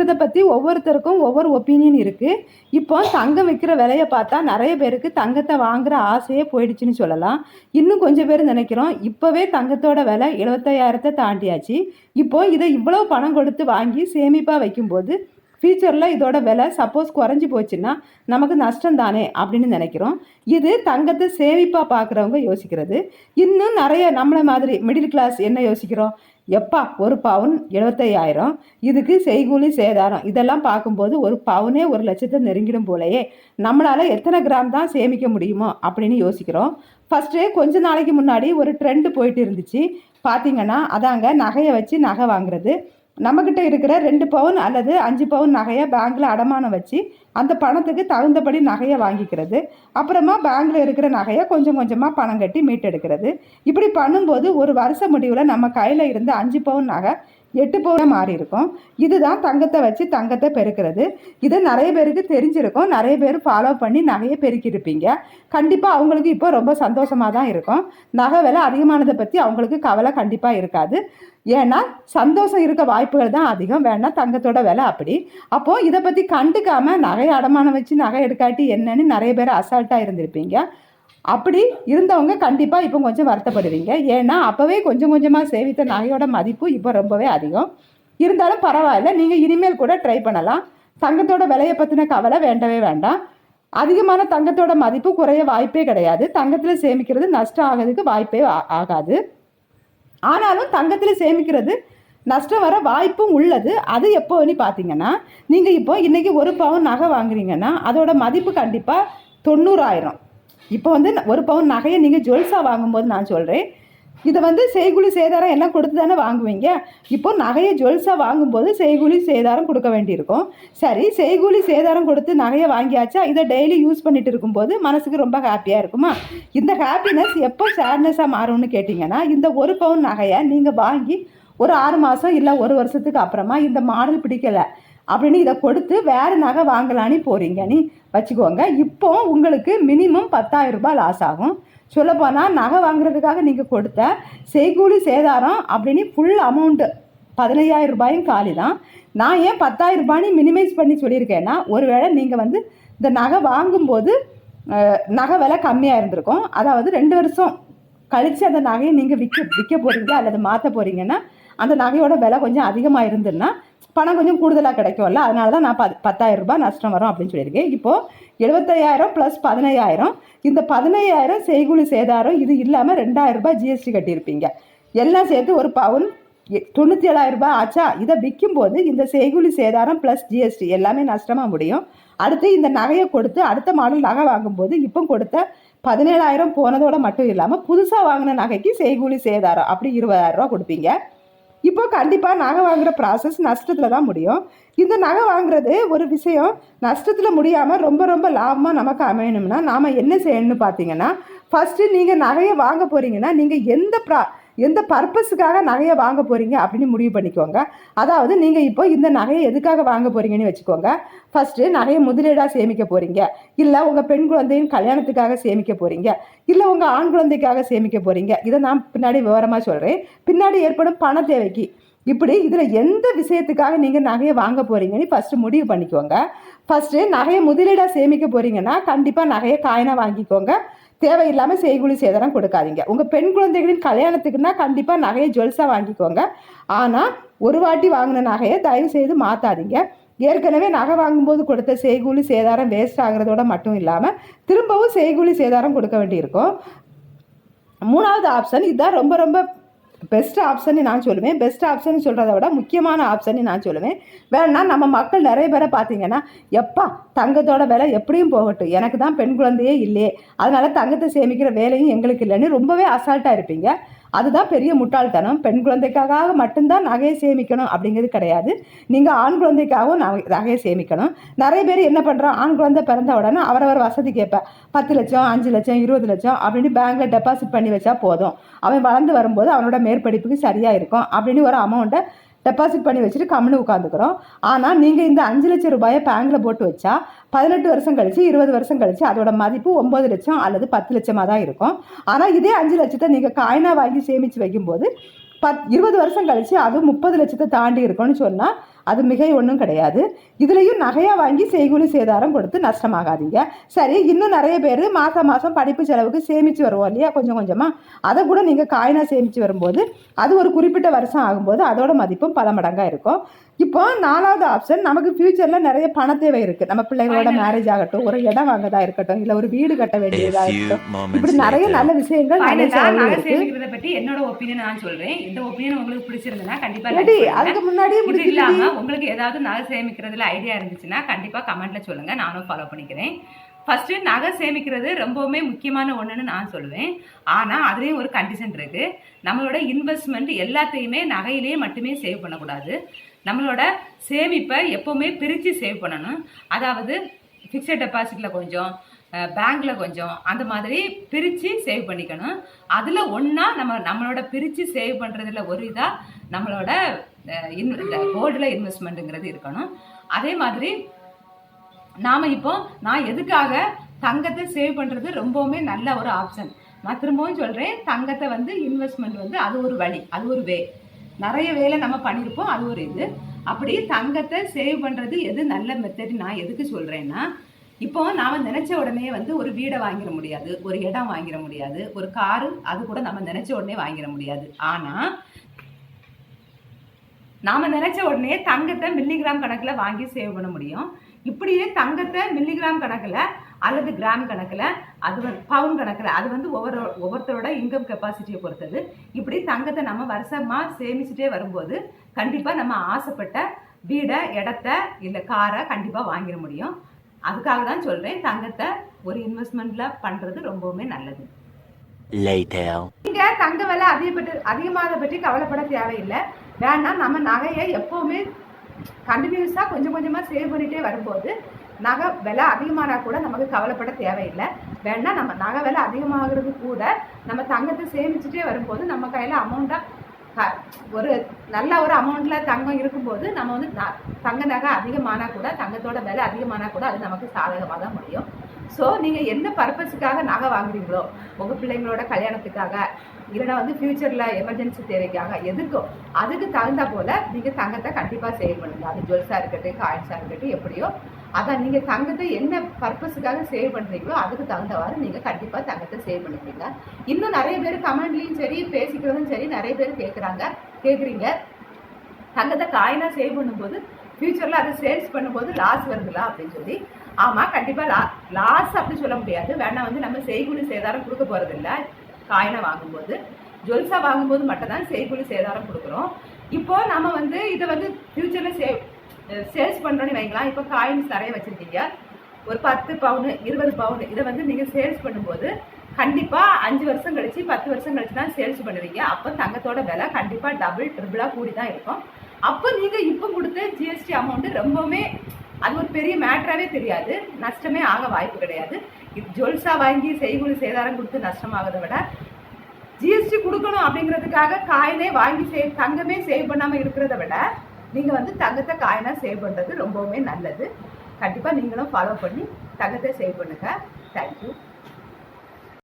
விற்கிறத பற்றி ஒவ்வொருத்தருக்கும் ஒவ்வொரு ஒப்பீனியன் இருக்குது இப்போ தங்கம் விற்கிற விலையை பார்த்தா நிறைய பேருக்கு தங்கத்தை வாங்குற ஆசையே போயிடுச்சுன்னு சொல்லலாம். இன்னும் கொஞ்சம் பேர் நினைக்கிறோம் இப்போவே தங்கத்தோட விலை எழுபத்தையாயிரத்தை தாண்டியாச்சு. இப்போ இதை இவ்வளோ பணம் கொடுத்து வாங்கி சேமிப்பாக வைக்கும்போது ஃபியூச்சரில் இதோட விலை சப்போஸ் குறைஞ்சி போச்சுன்னா நமக்கு நஷ்டம் தானே அப்படின்னு நினைக்கிறோம். இது தங்கத்தை சேமிப்பாக பார்க்குறவங்க யோசிக்கிறது. இன்னும் நிறைய நம்மளை மாதிரி மிடில் கிளாஸ் என்ன யோசிக்கிறோம்? எப்பா ஒரு பவுன் எழுபத்தையாயிரம் இதுக்கு செய்கூலி சேதாரம். இதெல்லாம் பார்க்கும்போது ஒரு பவுனே ஒரு லட்சத்தை நெருங்கிடும் போலயே. நம்மளால் எத்தனை கிராம் தான் சேமிக்க முடியுமோ அப்படின்னு யோசிக்கிறோம். ஃபஸ்ட்டு கொஞ்ச நாளைக்கு முன்னாடி ஒரு ட்ரெண்டு போயிட்டு இருந்துச்சு. பார்த்தீங்கன்னா அதாங்க நகையை வச்சு நகை வாங்குறது. நம்மக்கிட்ட இருக்கிற ரெண்டு பவுன் அல்லது அஞ்சு பவுன் நகையை பேங்க்கில் அடமானம் வச்சு அந்த பணத்துக்கு தகுந்தபடி நகையை வாங்கிக்கிறது. அப்புறமா பேங்க்கில் இருக்கிற நகையை கொஞ்சம் கொஞ்சமாக பணம் கட்டி மீட்டெடுக்கிறது. இப்படி பண்ணும்போது ஒரு வருஷ முடிவில் நம்ம கையில் இருந்த அஞ்சு பவுன் நகை எட்டு பவுன் மாறி இருக்கும். இதுதான் தங்கத்தை வச்சு தங்கத்தை பெருக்கிறது. இது நிறைய பேருக்கு தெரிஞ்சிருக்கும். நிறைய பேர் ஃபாலோ பண்ணி நகையை பெருக்கியிருப்பீங்க. கண்டிப்பாக அவங்களுக்கு இப்போ ரொம்ப சந்தோஷமாக தான் இருக்கும். நகை விலை அதிகமானதை பற்றி அவங்களுக்கு கவலை கண்டிப்பாக இருக்காது. ஏன்னா சந்தோஷம் இருக்க வாய்ப்புகள் தான் அதிகம். வேணா தங்கத்தோட விலை அப்படி. அப்போது இதை பற்றி கண்டுக்காமல் நகை அடமானம் வச்சு நகை எடுக்காட்டி என்னன்னு நிறைய பேர் அசால்ட்டாக இருந்திருப்பீங்க. அப்படி இருந்தவங்க கண்டிப்பாக இப்போ கொஞ்சம் வருத்தப்படுவீங்க. ஏன்னா அப்போவே கொஞ்சம் கொஞ்சமாக சேவித்த நகையோட மதிப்பு இப்போ ரொம்பவே அதிகம். இருந்தாலும் பரவாயில்ல நீங்கள் இனிமேல் கூட ட்ரை பண்ணலாம். தங்கத்தோட விலையை பற்றின கவலை வேண்டவே வேண்டாம். அதிகமான தங்கத்தோட மதிப்பு குறைய வாய்ப்பே கிடையாது. தங்கத்தில் சேமிக்கிறது நஷ்டம் ஆகிறதுக்கு வாய்ப்பே ஆகாது. ஆனாலும் தங்கத்தில் சேமிக்கிறது நஷ்டம் வர வாய்ப்பும் உள்ளது. அது எப்போன்னு பார்த்தீங்கன்னா நீங்கள் இப்போ இன்றைக்கி ஒரு பவுன் நகை வாங்குறீங்கன்னா அதோட மதிப்பு கண்டிப்பாக தொண்ணூறாயிரம். இப்போ வந்து ஒரு பவுன் நகையை நீங்கள் ஜுவல்ஸாக வாங்கும்போது நான் சொல்கிறேன் இதை வந்து செய்குழி சேதாரம் எல்லாம் கொடுத்து தானே வாங்குவீங்க? இப்போ நகையை ஜுவல்ஸாக வாங்கும்போது செய்குழி சேதாரம் கொடுக்க வேண்டியிருக்கும். சரி செய்கூலி சேதாரம் கொடுத்து நகையை வாங்கியாச்சா? இதை டெய்லி யூஸ் பண்ணிட்டு இருக்கும்போது மனசுக்கு ரொம்ப ஹாப்பியாக இருக்குமா? இந்த ஹாப்பினஸ் எப்போ சேட்னஸாக மாறும்னு கேட்டிங்கன்னா இந்த ஒரு பவுன் நகையை நீங்கள் வாங்கி ஒரு ஆறு மாதம் இல்லை ஒரு வருஷத்துக்கு அப்புறமா இந்த மாடல் பிடிக்கல அப்படின்னு இதை கொடுத்து வேறு நகை வாங்கலான்னு போகிறீங்க நீ வச்சுக்கோங்க. இப்போ உங்களுக்கு மினிமம் பத்தாயிரம் ரூபாய் லாஸ் ஆகும். சொல்லப்போனால் நகை வாங்குறதுக்காக நீங்கள் கொடுத்த செய்கூலி சேதாரம் அப்படின்னு ஃபுல் அமௌண்ட்டு பதினையாயிரம் ரூபாயும் காலி தான். நான் ஏன் பத்தாயிரம் ரூபாய்னு மினிமைஸ் பண்ணி சொல்லியிருக்கேன்னா ஒருவேளை நீங்கள் வந்து இந்த நகை வாங்கும்போது நகை விலை கம்மியாக இருந்திருக்கும். அதாவது ரெண்டு வருஷம் கழித்து அந்த நகையை நீங்கள் விற்க விற்க போகிறீங்க அல்லது மாற்ற போகிறீங்கன்னா அந்த நகையோட விலை கொஞ்சம் அதிகமாக இருந்துன்னா பணம் கொஞ்சம் கூடுதலாக கிடைக்கும்ல அதனால தான் நான் பத் பத்தாயிரம் ரூபாய் நஷ்டம் வரும் அப்படின்னு சொல்லியிருக்கேன். இப்போது எழுபத்தையாயிரம் ப்ளஸ் பதினையாயிரம் இந்த பதினையாயிரம் செய்கூலி சேதாரம் இது இல்லாமல் ரெண்டாயிரம் ரூபாய் ஜிஎஸ்டி கட்டியிருப்பீங்க. எல்லாம் சேர்த்து ஒரு பவுன் தொண்ணூற்றி ஏழாயிரம் ரூபாய் ஆச்சா? இதை விற்கும்போது இந்த செய்கூலி சேதாரம் ப்ளஸ் ஜிஎஸ்டி எல்லாமே நஷ்டமாக முடியும். அடுத்து இந்த நகையை கொடுத்து அடுத்த மாடல் நகை வாங்கும்போது இப்போ கொடுத்த பதினேழாயிரம் போனதோட மட்டும் இல்லாமல் புதுசாக வாங்கின நகைக்கு செய்கூலி சேதாரம் அப்படி இருபதாயிரம் ரூபா கொடுப்பீங்க. இப்போ கண்டிப்பாக நகை வாங்குகிற ப்ராசஸ் நஷ்டத்தில் தான் முடியும். இந்த நகை வாங்குறது ஒரு விஷயம். நஷ்டத்தில் முடியாமல் ரொம்ப ரொம்ப லாபமாக நமக்கு அமையணும்னா நாம் என்ன செய்யணும்னு பார்த்தீங்கன்னா ஃபஸ்ட்டு நீங்கள் நகையை வாங்க போகிறீங்கன்னா நீங்கள் எந்த ப்ரா எந்த பர்பஸுக்காக நகையை வாங்க போகிறீங்க அப்படின்னு முடிவு பண்ணிக்கோங்க. அதாவது நீங்கள் இப்போ இந்த நகையை எதுக்காக வாங்க போகிறீங்கன்னு வச்சுக்கோங்க. ஃபஸ்ட்டு நகையை முதலீடாக சேமிக்க போகிறீங்க இல்லை உங்கள் பெண் குழந்தையின் கல்யாணத்துக்காக சேமிக்க போகிறீங்க இல்லை உங்கள் ஆண் குழந்தைக்காக சேமிக்க போகிறீங்க இதை நான் பின்னாடி விவரமாக சொல்கிறேன் பின்னாடி ஏற்படும் பண தேவைக்கு. இப்படி இதில் எந்த விஷயத்துக்காக நீங்கள் நகையை வாங்க போகிறீங்கன்னு ஃபஸ்ட்டு முடிவு பண்ணிக்கோங்க. ஃபஸ்ட்டு நகையை முதலீடாக சேமிக்க போகிறீங்கன்னா கண்டிப்பாக நகையை காயினாக வாங்கிக்கோங்க. தேவையில்லாமல் செய்கூலி சேதாரம் கொடுக்காதீங்க. உங்கள் பெண் குழந்தைகளின் கல்யாணத்துக்குன்னா கண்டிப்பாக நகையை ஜுவல்ஸாக வாங்கிக்கோங்க. ஆனால் ஒரு வாட்டி வாங்கின நகையை தயவு செய்து மாற்றாதீங்க ஏற்கனவே நகை வாங்கும்போது கொடுத்த செய்கூலி சேதாரம் வேஸ்ட் ஆகுறதோட மட்டும் இல்லாமல் திரும்பவும் செய்கூலி சேதாரம் கொடுக்க வேண்டியிருக்கும். மூணாவது ஆப்ஷன் இதுதான் ரொம்ப ரொம்ப பெஸ்ட் ஆப்ஷன் நான் சொல்லுவேன். பெஸ்ட் ஆப்ஷன் சொல்கிறத விட முக்கியமான ஆப்ஷன் நான் சொல்லுவேன். வேணா நம்ம மக்கள் நிறைய பேரை பார்த்தீங்கன்னா எப்பா தங்கத்தோட விலை எப்படியும் போகட்டும். எனக்கு தான் பெண் குழந்தையே இல்லையே. அதனால தங்கத்தை சேமிக்கிற வேலையும் எங்களுக்கு இல்லைன்னு ரொம்பவே அசால்ட்டாக இருப்பீங்க. அதுதான் பெரிய முட்டாள்தனம். பெண் குழந்தைக்காக மட்டும்தான் நகையை சேமிக்கணும் அப்படிங்கிறது கிடையாது. நீங்கள் ஆண் குழந்தைக்காகவும் நகை நகையை சேமிக்கணும். நிறைய பேர் என்ன பண்ணுறோம் ஆண் குழந்தை பிறந்த உடனே அவரவர் வசதி கேட்பேன் பத்து லட்சம் அஞ்சு லட்சம் இருபது லட்சம் அப்படின்னு பேங்க்கில் டெபாசிட் பண்ணி வச்சா போதும். அவன் வளர்ந்து வரும்போது அவனோட மேற்படிப்புக்கு சரியாக இருக்கும் அப்படின்னு ஒரு அமௌண்ட்டை டெபாசிட் பண்ணி வச்சுட்டு கம்முன்னு உட்காந்துக்கிறோம். ஆனால் நீங்கள் இந்த அஞ்சு லட்சம் ரூபாயை பேங்க்கில் போட்டு வச்சா பதினெட்டு வருஷம் கழிச்சு இருபது வருஷம் கழிச்சு அதோட மதிப்பு ஒம்பது லட்சம் அல்லது பத்து லட்சமாக தான் இருக்கும். ஆனால் இதே அஞ்சு லட்சத்தை நீங்கள் காயினாக வாங்கி சேமித்து வைக்கும்போது பத் இருபது வருஷம் கழிச்சு அது முப்பது லட்சத்தை தாண்டி இருக்கும்னு சொன்னால் அது மிகை ஒன்றும் கிடையாது. இதுலேயும் நகையாக வாங்கி செய்கூலி சேதாரம் கொடுத்து நஷ்டமாகாதீங்க. சரி இன்னும் நிறைய பேர் மாதம் மாதம் படிப்பு செலவுக்கு சேமித்து வருவோம் இல்லையா? கொஞ்சம் கொஞ்சமாக அதை கூட நீங்கள் காயினாக சேமித்து வரும்போது அது ஒரு குறிப்பிட்ட வருஷம் ஆகும்போது அதோட மதிப்பும் பல மடங்காக இருக்கும். இப்போ நாலாவது ஆப்ஷன் நமக்கு ஃப்யூச்சரில் நிறைய பண தேவை இருக்குது நம்ம பிள்ளைகளோட மேரேஜ் ஆகட்டும் ஒரு இடம் வாங்கதா இருக்கட்டும் இல்லை ஒரு வீடு கட்ட வேண்டியதாக இருக்கட்டும். இப்படி நிறைய. நல்ல விஷயங்கள் பத்தி என்னோட ஒப்பீனியன் நான் சொல்றேன். இந்த ஒப்பீனியன் உங்களுக்கு பிடிச்சிருந்ததுன்னா கண்டிப்பா like ரெடி பண்ணுங்க. அதுக்கு முன்னாடியே இல்லாம உங்களுக்கு ஏதாவது நகை சேமிக்கிறதுல ஐடியா இருந்துச்சுன்னா கண்டிப்பாக கமெண்ட்டில் சொல்லுங்கள் நானும் ஃபாலோ பண்ணிக்கிறேன். ஃபஸ்ட்டு நகை சேமிக்கிறது ரொம்பவுமே முக்கியமான ஒன்றுன்னு நான் சொல்லுவேன். ஆனால் அதுலேயும் ஒரு கண்டிஷன் இருக்குது நம்மளோட இன்வெஸ்ட்மெண்ட் எல்லாத்தையுமே நகையிலேயே மட்டுமே சேவ் பண்ணக்கூடாது. நம்மளோட சேமிப்பை எப்போவுமே பிரித்து சேவ் பண்ணணும். அதாவது ஃபிக்ஸட் டெபாசிட்டில் கொஞ்சம் பேங்க்ல கொஞ்சம் அந்த மாதிரி பிரித்து சேவ் பண்ணிக்கணும். அதில் ஒன்றா நம்ம நம்மளோட பிரித்து சேவ் பண்ணுறதுல ஒரு இதாக நம்மளோட கோல்டில் இன்வெஸ்ட்மெண்ட்டுங்கிறது இருக்கணும். அதே மாதிரி நாம் இப்போ நான் எதுக்காக தங்கத்தை சேவ் பண்ணுறது ரொம்பவுமே நல்ல ஒரு ஆப்ஷன். நான் திரும்பவும் சொல்கிறேன் தங்கத்தை வந்து இன்வெஸ்ட்மெண்ட் வந்து அது ஒரு வழி அது ஒரு வே நிறைய வேலை நம்ம பண்ணியிருப்போம் அது ஒரு இது. அப்படி தங்கத்தை சேவ் பண்ணுறது எது நல்ல மெத்தட் நான் எதுக்கு சொல்கிறேன்னா இப்போ நாம் நினச்ச உடனே வந்து ஒரு வீடை வாங்கிட முடியாது ஒரு இடம் வாங்கிட முடியாது ஒரு காரு அது கூட நம்ம நினச்ச உடனே வாங்கிட முடியாது. ஆனால் நாம நினைச்ச உடனே தங்கத்தை மில்லிகிராம் கணக்குல வாங்கி சேவ் பண்ண முடியும். இப்படியே தங்கத்தை மில்லிகிராம் கணக்குல அல்லது கிராம் கணக்குல அது வந்து பவுன் கணக்குல அது வந்து ஒவ்வொரு ஒவ்வொருத்தரோட இன்கம் கெப்பாசிட்டியை பொறுத்தது. இப்படி தங்கத்தை நம்ம வருஷமா சேமிச்சுட்டே வரும்போது கண்டிப்பா நம்ம ஆசைப்பட்ட வீடை இடத்த இல்லை காரை கண்டிப்பாக வாங்கிட முடியும். அதுக்காக தான் சொல்றேன் தங்கத்தை ஒரு இன்வெஸ்ட்மெண்ட்ல பண்றது ரொம்பவுமே நல்லது. நீங்க தங்க விலை அதிகப்பட்டு அதிகமானதை பற்றி கவலைப்பட தேவையில்லை. வேணாம் நம்ம நகையை எப்பவுமே கண்டினியூஸாக கொஞ்சம் கொஞ்சமாக சேவ் பண்ணிட்டே வரும்போது நகை விலை அதிகமானா கூட நமக்கு கவலைப்பட தேவையில்லை. வேணா நம்ம நகை விலை அதிகமாகிறது கூட நம்ம தங்கத்தை சேமிச்சுட்டே வரும்போது நம்ம கையில் அமௌண்ட்டாக ஒரு நல்ல ஒரு அமௌண்ட்ல தங்கம் இருக்கும்போது நம்ம வந்து தங்க நகை அதிகமானா கூட தங்கத்தோட விலை அதிகமானா கூட அது நமக்கு சாதகமாக தான் முடியும். ஸோ நீங்கள் என்ன பர்பஸுக்காக நகை வாங்குறீங்களோ உங்கள் பிள்ளைங்களோட கல்யாணத்துக்காக இல்லைன்னா வந்து ஃப்யூச்சரில் எமர்ஜென்சி தேவைக்காக எதுக்கோ அதுக்கு தகுந்த போல் நீங்கள் தங்கத்தை கண்டிப்பாக சேவ் பண்ணுங்க. அது ஜுவல்ஸாக இருக்கட்டும் காயின்ஸாக இருக்கட்டும் எப்படியோ அதான் நீங்கள் தங்கத்தை என்ன பர்பஸுக்காக சேவ் பண்ணுறீங்களோ அதுக்கு தகுந்தவாறு நீங்கள் கண்டிப்பாக தங்கத்தை சேவ் பண்ணுறீங்க இன்னும் நிறைய பேர் கமெண்ட்லேயும் சரி பேசிக்கிறதும் சரி நிறைய பேர் கேட்குறாங்க கேட்குறீங்க தங்கத்தை காயினாக சேவ் பண்ணும்போது ஃப்யூச்சரில் அதை சேல்ஸ் பண்ணும்போது லாஸ் வருதுல அப்படின்னு சொல்லி. ஆமாம் கண்டிப்பாக லா லாஸ் அப்படி சொல்ல முடியாது. வேணா வந்து நம்ம செய்கூலி சேதாரம் கொடுக்க போகிறதில்ல காயினை வாங்கும்போது. ஜுவல்ஸாக வாங்கும்போது மட்டும்தான் செய்கூலி சேதாரம் கொடுக்குறோம். இப்போது நம்ம வந்து இதை வந்து ஃப்யூச்சரில் சேவ் சேல்ஸ் பண்ணுறோன்னு வைங்களா இப்போ காயின்ஸ் நிறைய வச்சுருக்கீங்க. ஒரு பத்து பவுனு இருபது பவுனு இதை வந்து நீங்கள் சேல்ஸ் பண்ணும்போது கண்டிப்பாக அஞ்சு வருஷம் கழிச்சு பத்து வருஷம் கழிச்சு தான் சேல்ஸ் பண்ணுவீங்க. அப்போ தங்கத்தோட விலை கண்டிப்பாக டபுள் ட்ரிபிளாக கூடி தான் இருக்கும். அப்போ நீங்கள் இப்போ கொடுத்த ஜிஎஸ்டி அமௌண்ட்டு ரொம்பவுமே அது ஒரு பெரிய மேட்டராகவே தெரியாது. நஷ்டமே ஆக வாய்ப்பு கிடையாது. இது ஜுவல்ஸாக வாங்கி செய்கூலி சேதாரம் கொடுத்து நஷ்டமாகதை விட ஜிஎஸ்டி கொடுக்கணும் அப்படிங்கிறதுக்காக காயினே வாங்கி சேவ் தங்கமே சேவ் பண்ணாமல் இருக்கிறத விட நீங்கள் வந்து தங்கத்தை காயினாக சேவ் பண்ணுறது ரொம்பவுமே நல்லது. கண்டிப்பாக நீங்களும் ஃபாலோ பண்ணி தங்கத்தை சேவ் பண்ணுங்கள் தேங்க்யூ